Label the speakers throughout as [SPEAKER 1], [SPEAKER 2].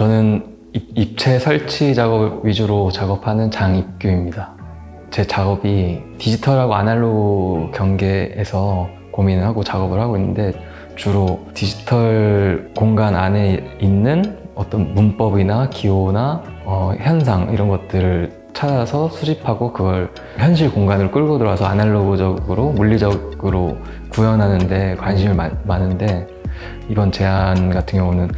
[SPEAKER 1] 어, 저는 입- 입체 설치 작업 위주로 작업하는 장입규입니다. 제 작업이 디지털하고 아날로그 경계에서 고민을 하고 작업을 하고 있는데 주로 디지털 공간 안에 있는 어떤 문법이나 기호나 어, 현상 이런 것들을 찾아서 수집하고 그걸 현실 공간으로 끌고 들어와서 아날로그적으로 물리적으로 구현하는데 관심이 많, 많은데 이번 제안 같은 경우는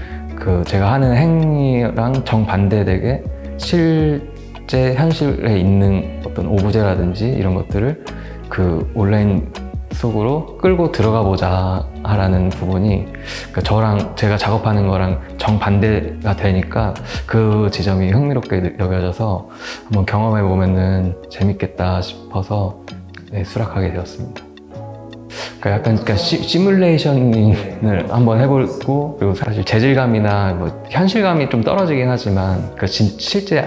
[SPEAKER 1] 그 제가 하는 행위랑 정반대되게 실제 현실에 있는 어떤 오브제라든지 이런 것들을 그 온라인 속으로 끌고 들어가 보자 하라는 부분이 그러니까 저랑 제가 작업하는 거랑 정반대가 되니까 그 지점이 흥미롭게 여겨져서 한번 경험해 보면은 재밌겠다 싶어서 네, 수락하게 되었습니다. 그러니까 약간 그러니까 시, 시뮬레이션을 한번 해보고 그리고 사실 재질감이나 뭐 현실감이 좀 떨어지긴 하지만 그러니까 진- 실제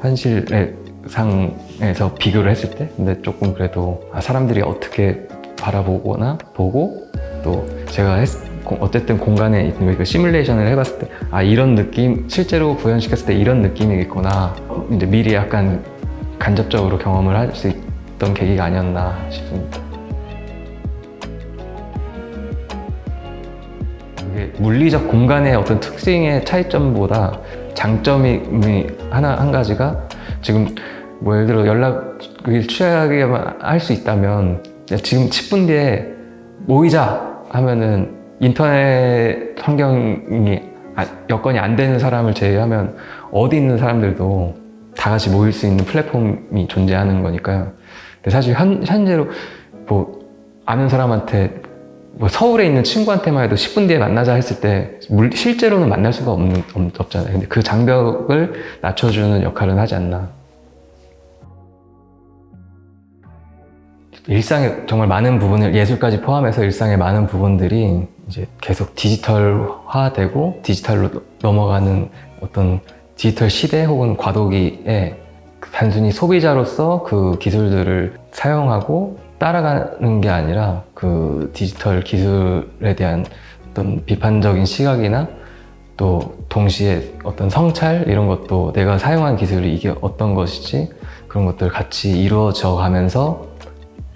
[SPEAKER 1] 현실의 상에서 비교를 했을 때? 근데 조금 그래도 아, 사람들이 어떻게 바라보거나 보고 또 제가 했- 고- 어쨌든 공간에 있는 그 시뮬레이션을 해봤을 때 아 이런 느낌 실제로 구현시켰을 때 이런 느낌이겠구나. 이제 미리 약간 간접적으로 경험을 할 수 있던 계기가 아니었나 싶습니다. 이게 물리적 공간의 어떤 특징의 차이점보다 장점이 하나 한 가지가 지금 뭐 예를 들어 연락을 취하게만 할 수 있다면 지금 10분 뒤에 모이자 하면은 인터넷 환경이 아- 여건이 안 되는 사람을 제외하면 어디 있는 사람들도 다 같이 모일 수 있는 플랫폼이 존재하는 거니까요. 근데 사실 현, 현재로 뭐 아는 사람한테 뭐 서울에 있는 친구한테만 해도 10분 뒤에 만나자 했을 때 물- 실제로는 만날 수가 없는, 없- 없잖아요. 근데 그 장벽을 낮춰주는 역할은 하지 않나. 일상의 정말 많은 부분을 예술까지 포함해서 일상의 많은 부분들이 이제 계속 디지털화되고 디지털로 넘어가는 어떤 디지털 시대 혹은 과도기에 단순히 소비자로서 그 기술들을 사용하고 따라가는 게 아니라 그 디지털 기술에 대한 어떤 비판적인 시각이나 또 동시에 어떤 성찰 이런 것도 내가 사용한 기술이 이게 어떤 것이지 그런 것들 같이 이루어져 가면서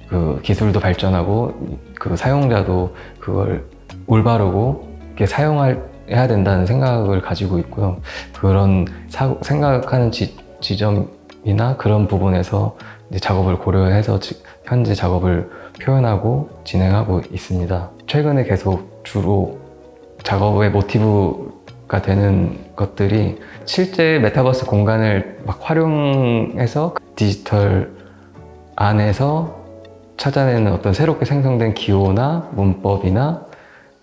[SPEAKER 1] 그 기술도 발전하고 그 사용자도 그걸 올바르고 이렇게 사용해야 된다는 생각을 가지고 있고요. 그런 사- 생각하는 지, 지점 이나 그런 부분에서 작업을 고려해서 지- 현재 작업을 표현하고 진행하고 있습니다. 최근에 계속 주로 작업의 모티브가 되는 것들이 실제 메타버스 공간을 막 활용해서 그 디지털 안에서 찾아내는 어떤 새롭게 생성된 기호나 문법이나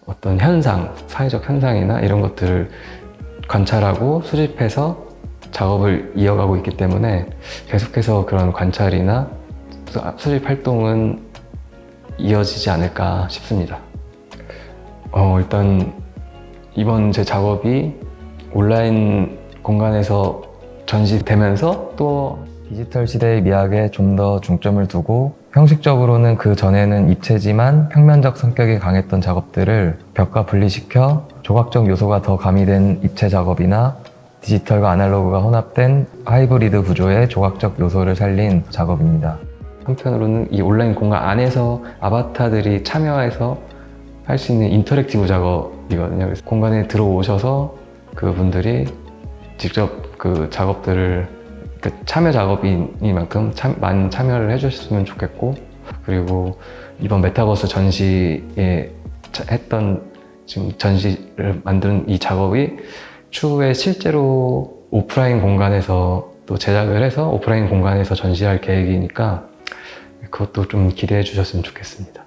[SPEAKER 1] 어떤 현상, 사회적 현상이나 이런 것들을 관찰하고 수집해서 작업을 이어가고 있기 때문에 계속해서 그런 관찰이나 수- 수집 활동은 이어지지 않을까 싶습니다. 어, 일단 이번 제 작업이 온라인 공간에서 전시되면서 또 디지털 시대의 미학에 좀 더 중점을 두고 형식적으로는 그 전에는 입체지만 평면적 성격이 강했던 작업들을 벽과 분리시켜 조각적 요소가 더 가미된 입체 작업이나 디지털과 아날로그가 혼합된 하이브리드 구조의 조각적 요소를 살린 작업입니다. 한편으로는 이 온라인 공간 안에서 아바타들이 참여해서 할 수 있는 인터랙티브 작업이거든요. 그래서 공간에 들어오셔서 그분들이 직접 그 작업들을 그 참여 작업이니만큼 참, 많은 참여를 해주셨으면 좋겠고 그리고 이번 메타버스 전시에 자- 했던 지금 전시를 만든 이 작업이 추후에 실제로 오프라인 공간에서 또 제작을 해서 오프라인 공간에서 전시할 계획이니까 그것도 좀 기대해 주셨으면 좋겠습니다.